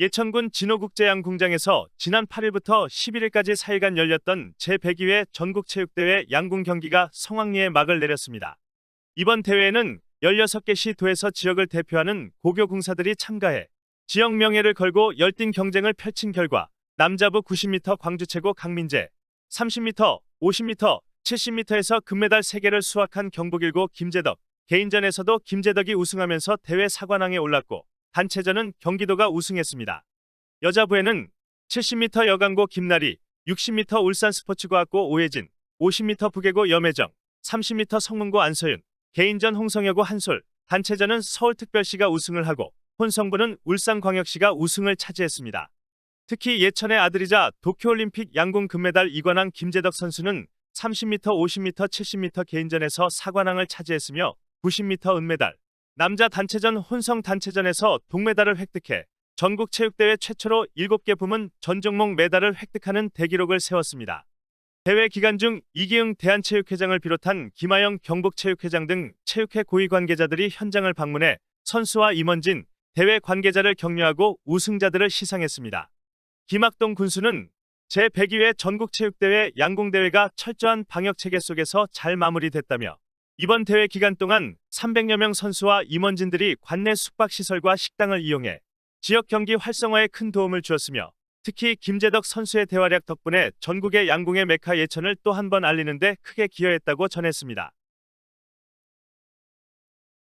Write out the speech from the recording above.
예천군 진호국제양궁장에서 지난 8일부터 11일까지 4일간 열렸던 제102회 전국체육대회 양궁 경기가 성황리에 막을 내렸습니다. 이번 대회에는 16개 시 도에서 지역을 대표하는 고교 궁사들이 참가해 지역 명예를 걸고 열띤 경쟁을 펼친 결과 남자부 90m 광주 최고 강민재, 30m, 50m, 70m에서 금메달 3개를 수확한 경북일고 김재덕, 개인전에서도 김재덕이 우승하면서 대회 사관왕에 올랐고 단체전은 경기도가 우승했습니다. 여자부에는 70m 여강고 김나리, 60m 울산 스포츠과학고 오혜진, 50m 부계고 염혜정, 30m 성문고 안서윤, 개인전 홍성여고 한솔, 단체전은 서울특별시가 우승을 하고 혼성부는 울산광역시가 우승을 차지했습니다. 특히 예천의 아들이자 도쿄올림픽 양궁 금메달 이관왕 김재덕 선수는 30m, 50m, 70m 개인전에서 사관왕을 차지했으며 90m 은메달, 남자 단체전 혼성 단체전에서 동메달을 획득해 전국 체육대회 최초로 7개 부문 전 종목 메달을 획득하는 대기록을 세웠습니다. 대회 기간 중 이기흥 대한체육회장을 비롯한 김하영 경북체육회장 등 체육회 고위 관계자들이 현장을 방문해 선수와 임원진, 대회 관계자를 격려하고 우승자들을 시상했습니다. 김학동 군수는 제102회 전국체육대회 양궁대회가 철저한 방역 체계 속에서 잘 마무리됐다며 이번 대회 기간 동안 300여 명 선수와 임원진들이 관내 숙박시설과 식당을 이용해 지역 경기 활성화에 큰 도움을 주었으며 특히 김재덕 선수의 대활약 덕분에 전국의 양궁의 메카 예천을 또 한 번 알리는 데 크게 기여했다고 전했습니다.